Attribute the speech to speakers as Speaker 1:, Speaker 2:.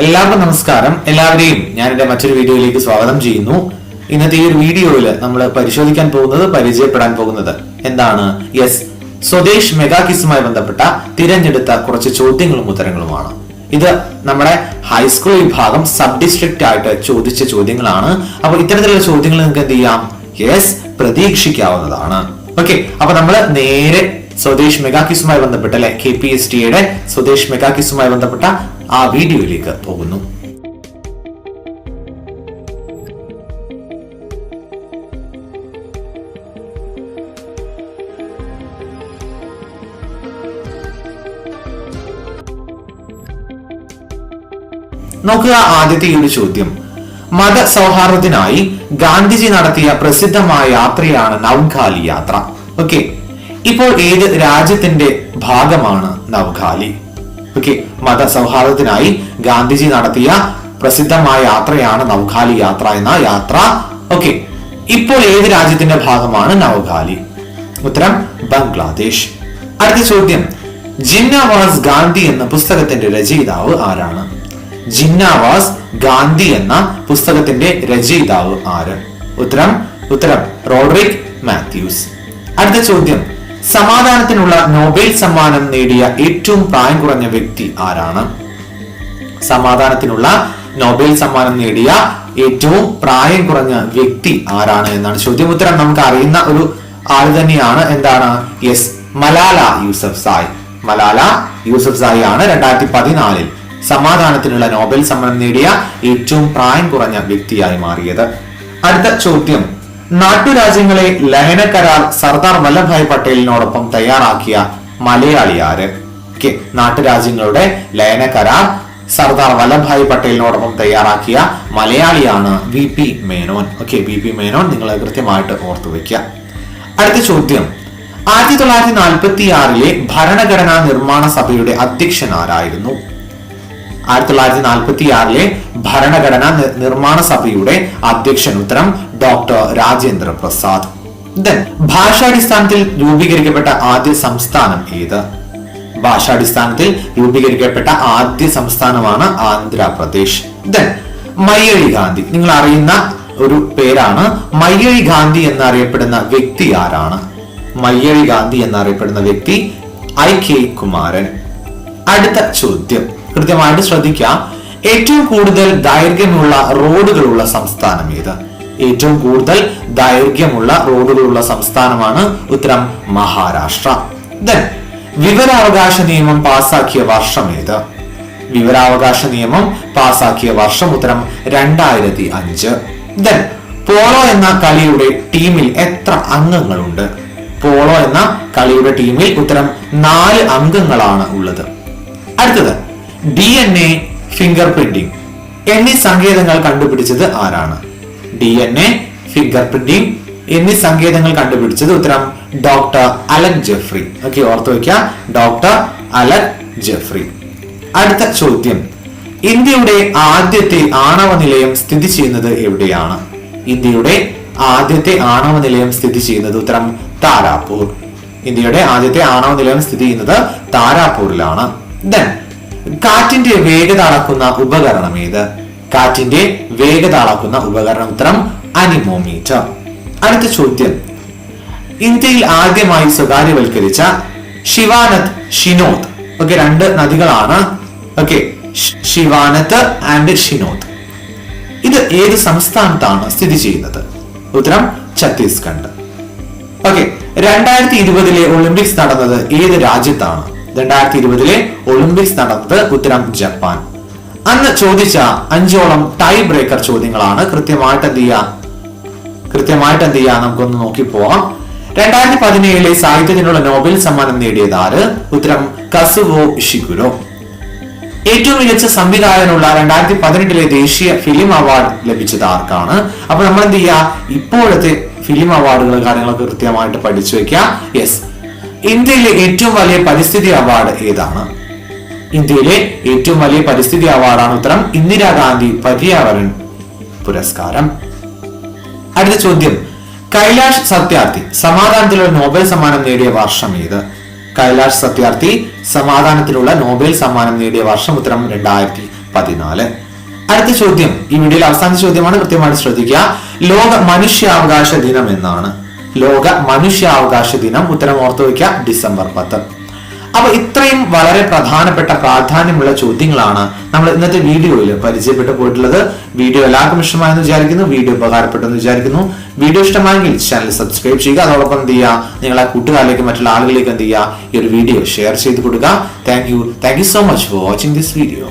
Speaker 1: എല്ലാവർക്കും നമസ്കാരം. എല്ലാവരെയും ഞാൻ എന്റെ മറ്റൊരു വീഡിയോയിലേക്ക് സ്വാഗതം ചെയ്യുന്നു. ഇന്നത്തെ ഈ ഒരു വീഡിയോയിൽ നമ്മൾ പരിശോധിക്കാൻ പോകുന്നത് പരിചയപ്പെടാൻ പോകുന്നത് എന്താണ്? യെസ് സ്വദേശ് മെഗാ കിസുമായി ബന്ധപ്പെട്ട തിരഞ്ഞെടുത്ത കുറച്ച് ചോദ്യങ്ങളും ഉത്തരങ്ങളുമാണ്. ഇത് നമ്മുടെ ഹൈസ്കൂൾ വിഭാഗം സബ് ഡിസ്ട്രിക്റ്റ് ആയിട്ട് ചോദിച്ച ചോദ്യങ്ങളാണ്. അപ്പോൾ ഇത്തരത്തിലുള്ള ചോദ്യങ്ങൾ നിങ്ങൾക്ക് എന്ത് ചെയ്യാം? യെസ് പ്രതീക്ഷിക്കാവുന്നതാണ്. ഓക്കെ അപ്പൊ നമ്മൾ നേരെ സ്വദേശ് മെഗാ കിസുമായി ബന്ധപ്പെട്ട അല്ലെ? കെ പി എസ് ടിയുടെ സ്വദേശ് മെഗാ കിസുമായി ബന്ധപ്പെട്ട ആ വീഡിയോയിലേക്ക് പോകുന്നു. നോക്കുക ആദ്യത്തെ ഈ ഒരു ചോദ്യം. മത സൗഹാർദ്ദത്തിനായി ഗാന്ധിജി നടത്തിയ പ്രസിദ്ധമായ യാത്രയാണ് നവ്ഖാലി യാത്ര. ഓക്കെ ഇപ്പോൾ ഏത് രാജ്യത്തിന്റെ ഭാഗമാണ് നവ്ഖാലി ഓക്കെ മതസൗഹാർദ്ദത്തിനായി ഗാന്ധിജി നടത്തിയ പ്രസിദ്ധമായ യാത്രയാണ് നവ്ഖാലി യാത്ര എന്ന യാത്ര. ഓക്കെ ഇപ്പോൾ ഏത് രാജ്യത്തിന്റെ ഭാഗമാണ് നവ്ഖാലി ഉത്തരം ബംഗ്ലാദേശ്. അടുത്ത ചോദ്യം ജിന്നവാസ് ഗാന്ധി എന്ന പുസ്തകത്തിന്റെ രചയിതാവ് ആരാണ്? ജിന്നാവാസ് ഗാന്ധി എന്ന പുസ്തകത്തിന്റെ രചയിതാവ് ആര്? ഉത്തരം ഉത്തരം റോഡ്രിക് മാത്യൂസ്. അടുത്ത ചോദ്യം സമാധാനത്തിനുള്ള നോബൽ സമ്മാനം നേടിയ ഏറ്റവും പ്രായം കുറഞ്ഞ വ്യക്തി ആരാണ്? സമാധാനത്തിനുള്ള നോബൽ സമ്മാനം നേടിയ ഏറ്റവും പ്രായം കുറഞ്ഞ വ്യക്തി ആരാണ് എന്നാണ് ചോദ്യം ഉത്തരം നമുക്ക് അറിയുന്ന ഒരു ആൾ തന്നെയാണ്. എന്താണ്? Yes Malala Yousafzai. Malala Yousafzai ആണ് രണ്ടായിരത്തി പതിനാലിൽ സമാധാനത്തിനുള്ള നോബൽ സമ്മാനം നേടിയ ഏറ്റവും പ്രായം കുറഞ്ഞ വ്യക്തിയായി മാറിയത്. അടുത്ത ചോദ്യം. നാട്ടുരാജ്യങ്ങളെ ലഹന കരാർ സർദാർ വല്ലഭായ് പട്ടേലിനോടൊപ്പം തയ്യാറാക്കിയ മലയാളി ആര് നാട്ടുരാജ്യങ്ങളുടെ ലയന കരാർ സർദാർ വല്ലഭായ് പട്ടേലിനോടൊപ്പം തയ്യാറാക്കിയ മലയാളിയാണ് V P Menon. Okay V P Menon നിങ്ങൾ കൃത്യമായിട്ട് ഓർത്തു വയ്ക്കുക. അടുത്ത ചോദ്യം. ആയിരത്തി തൊള്ളായിരത്തി നാൽപ്പത്തി ആറിലെ ഭരണഘടനാ നിർമ്മാണ സഭയുടെ അധ്യക്ഷൻ ആരായിരുന്നു? ആയിരത്തി തൊള്ളായിരത്തി നാൽപ്പത്തി ആറിലെ ഭരണഘടനാ നിർമ്മാണ സഭയുടെ അധ്യക്ഷൻ ഉത്തരം ഡോക്ടർ രാജേന്ദ്ര പ്രസാദ്. ഭാഷാടിസ്ഥാനത്തിൽ രൂപീകരിക്കപ്പെട്ട ആദ്യ സംസ്ഥാനം ഏത്? ഭാഷാടിസ്ഥാനത്തിൽ രൂപീകരിക്കപ്പെട്ട ആദ്യ സംസ്ഥാനമാണ് ആന്ധ്രാപ്രദേശ്. ദെൻ മയ്യഴി ഗാന്ധി. നിങ്ങൾ അറിയുന്ന ഒരു പേരാണ് മയ്യഴി ഗാന്ധി എന്നറിയപ്പെടുന്ന വ്യക്തി ആരാണ്? മയ്യഴി ഗാന്ധി എന്നറിയപ്പെടുന്ന വ്യക്തി ഐ കെ കുമാരൻ. അടുത്ത ചോദ്യം. കൃത്യമായിട്ട് ശ്രദ്ധിക്കുക. ഏറ്റവും കൂടുതൽ ദൈർഘ്യമുള്ള റോഡുകളുള്ള സംസ്ഥാനം ഏത്? ഏറ്റവും കൂടുതൽ ദൈർഘ്യമുള്ള റോഡുകളുള്ള സംസ്ഥാനമാണ് ഉത്തരം മഹാരാഷ്ട്ര. ദെൻ വിവരാവകാശ നിയമം പാസാക്കിയ വർഷം ഏത്? വിവരാവകാശ നിയമം പാസാക്കിയ വർഷം ഉത്തരം രണ്ടായിരത്തി അഞ്ച് ദെൻ പോളോ എന്ന കളിയുടെ ടീമിൽ എത്ര അംഗങ്ങളുണ്ട്? പോളോ എന്ന കളിയുടെ ടീമിൽ ഉത്തരം നാല് അംഗങ്ങളാണ് ഉള്ളത്. അടുത്തത് D N A finger printing എന്നീ സങ്കേതങ്ങൾ കണ്ടുപിടിച്ചത് ആരാണ്? D N A finger printing എന്നീ സങ്കേതങ്ങൾ കണ്ടുപിടിച്ചത് ഉത്തരം ഡോക്ടർ അലൻ ജെഫ്രി. ഓക്കെ ഓർത്തു വയ്ക്കുക ഡോക്ടർ അലൻ ജെഫ്രി. അടുത്ത ചോദ്യം. ഇന്ത്യയുടെ ആദ്യത്തെ ആണവ നിലയം സ്ഥിതി ചെയ്യുന്നത് എവിടെയാണ്? ഇന്ത്യയുടെ ആദ്യത്തെ ആണവ നിലയം സ്ഥിതി ചെയ്യുന്നത് ഉത്തരം താരാപൂർ. ഇന്ത്യയുടെ ആദ്യത്തെ ആണവ നിലയം സ്ഥിതി ചെയ്യുന്നത് താരാപൂരിലാണ്. ദെൻ കാറ്റിന്റെ വേഗത അളക്കുന്ന ഉപകരണം ഏത്? കാറ്റിന്റെ വേഗത അളക്കുന്ന ഉപകരണം ഉത്തരം അനിമോമീറ്റർ. അടുത്ത ചോദ്യം. ഇന്ത്യയിൽ ആദ്യമായി സ്വകാര്യവൽക്കരിച്ച ശിവാനത് ഷിനോത് ഓക്കെ രണ്ട് നദികളാണ്. ഓക്കെ ശിവാനത്ത് ആൻഡ് ഷിനോത് ഇത് ഏത് സംസ്ഥാനത്താണ് സ്ഥിതി ചെയ്യുന്നത്? ഉത്തരം ഛത്തീസ്ഗഡ്. ഓക്കെ രണ്ടായിരത്തി ഇരുപതിലെ ഒളിമ്പിക്സ് നടന്നത് ഏത് രാജ്യത്താണ്? രണ്ടായിരത്തി ഇരുപതിലെ ഒളിമ്പിക്സ് നടന്നത് ഉത്തരം ജപ്പാൻ. അന്ന് ചോദിച്ച അഞ്ചോളം ടൈ ബ്രേക്കർ ചോദ്യങ്ങളാണ് കൃത്യമായിട്ട് എന്ത് ചെയ്യാം? കൃത്യമായിട്ട് എന്ത് ചെയ്യാം? നമുക്കൊന്ന് നോക്കി പോവാം. രണ്ടായിരത്തി പതിനേഴിലെ സാഹിത്യത്തിനുള്ള നോബൽ സമ്മാനം നേടിയത് ആര്? ഉത്തരം കസുവോ ഷിഗുരോ ഏറ്റവും മികച്ച സംവിധായകനുള്ള രണ്ടായിരത്തി പതിനെട്ടിലെ ദേശീയ ഫിലിം അവാർഡ് ലഭിച്ചത് ആർക്കാണ്? അപ്പൊ നമ്മൾ എന്ത് ചെയ്യുക ഇപ്പോഴത്തെ ഫിലിം അവാർഡുകൾ കാര്യങ്ങളൊക്കെ കൃത്യമായിട്ട് പഠിച്ചു വെക്കുക യെസ് ഇന്ത്യയിലെ ഏറ്റവും വലിയ പരിസ്ഥിതി അവാർഡ് ഏതാണ്? ഇന്ത്യയിലെ ഏറ്റവും വലിയ പരിസ്ഥിതി അവാർഡാണ് ഉത്തരം ഇന്ദിരാഗാന്ധി പര്യാവരൺ പുരസ്കാരം. അടുത്ത ചോദ്യം. കൈലാഷ് സത്യാർത്ഥി സമാധാനത്തിലുള്ള നോബൽ സമ്മാനം നേടിയ വർഷം ഏത്? കൈലാഷ് സത്യാർത്ഥി സമാധാനത്തിലുള്ള നോബൽ സമ്മാനം നേടിയ വർഷം ഉത്തരം രണ്ടായിരത്തി പതിനാല് അടുത്ത ചോദ്യം. ഈ വീഡിയോയിൽ അവസാന ചോദ്യമാണ് കൃത്യമായിട്ട് ശ്രദ്ധിക്കുക. ലോക മനുഷ്യാവകാശ ദിനം എന്നാണ്. ലോക മനുഷ്യാവകാശ ദിനം ഉത്തരം ഓർത്തു വയ്ക്കുക ഡിസംബർ പത്ത്. അപ്പൊ ഇത്രയും വളരെ പ്രധാനപ്പെട്ട പ്രാധാന്യമുള്ള ചോദ്യങ്ങളാണ് നമ്മൾ ഇന്നത്തെ വീഡിയോയിൽ പരിചയപ്പെട്ടു പോയിട്ടുള്ളത്. വീഡിയോ എല്ലാവർക്കും ഇഷ്ടമായെന്ന് വിചാരിക്കുന്നു. വീഡിയോ ഉപകാരപ്പെട്ടെന്ന് വിചാരിക്കുന്നു. വീഡിയോ ഇഷ്ടമായെങ്കിൽ ചാനൽ സബ്സ്ക്രൈബ് ചെയ്യുക. അതോടൊപ്പം എന്ത് ചെയ്യുക? നിങ്ങളെ കൂട്ടുകാരിലേക്ക് മറ്റുള്ള ആളുകളിലേക്ക് എന്ത് ചെയ്യുക? ഈ ഒരു വീഡിയോ ഷെയർ ചെയ്ത് കൊടുക്കുക. Thank you thank you so much for watching this video